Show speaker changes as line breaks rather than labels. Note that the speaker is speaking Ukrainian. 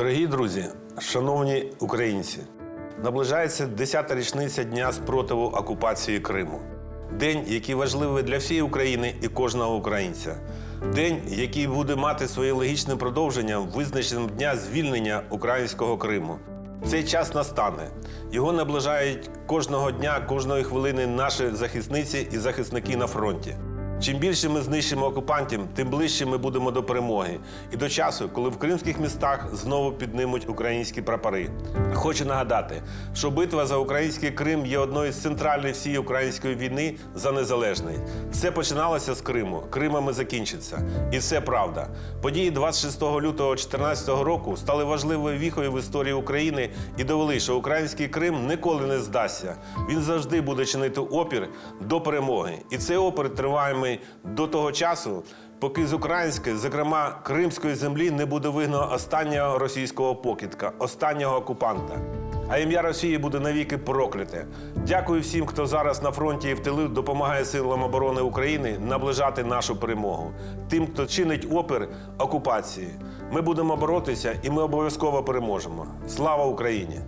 Дорогі друзі, шановні українці, наближається 10-та річниця дня спротиву окупації Криму. День, який важливий для всієї України і кожного українця. День, який буде мати своє логічне продовження визначенням дня звільнення українського Криму. Цей час настане. Його наближають кожного дня, кожної хвилини наші захисниці і захисники на фронті. Чим більше ми знищимо окупантів, тим ближче ми будемо до перемоги і до часу, коли в кримських містах знову піднимуть українські прапори. Хочу нагадати, що битва за український Крим є одною з центральних всієї української війни за незалежний. Все починалося з Криму. Кримами закінчиться. І це правда. Події 26 лютого 2014 року стали важливою віхою в історії України і довели, що український Крим ніколи не здасться. Він завжди буде чинити опір до перемоги. І цей опір триває до того часу, поки з української, зокрема кримської землі, не буде вигнано останнього російського покидка, останнього окупанта. А ім'я Росії буде навіки прокляте. Дякую всім, хто зараз на фронті і в тилу допомагає силам оборони України наближати нашу перемогу. Тим, хто чинить опір окупації. Ми будемо боротися і ми обов'язково переможемо. Слава Україні!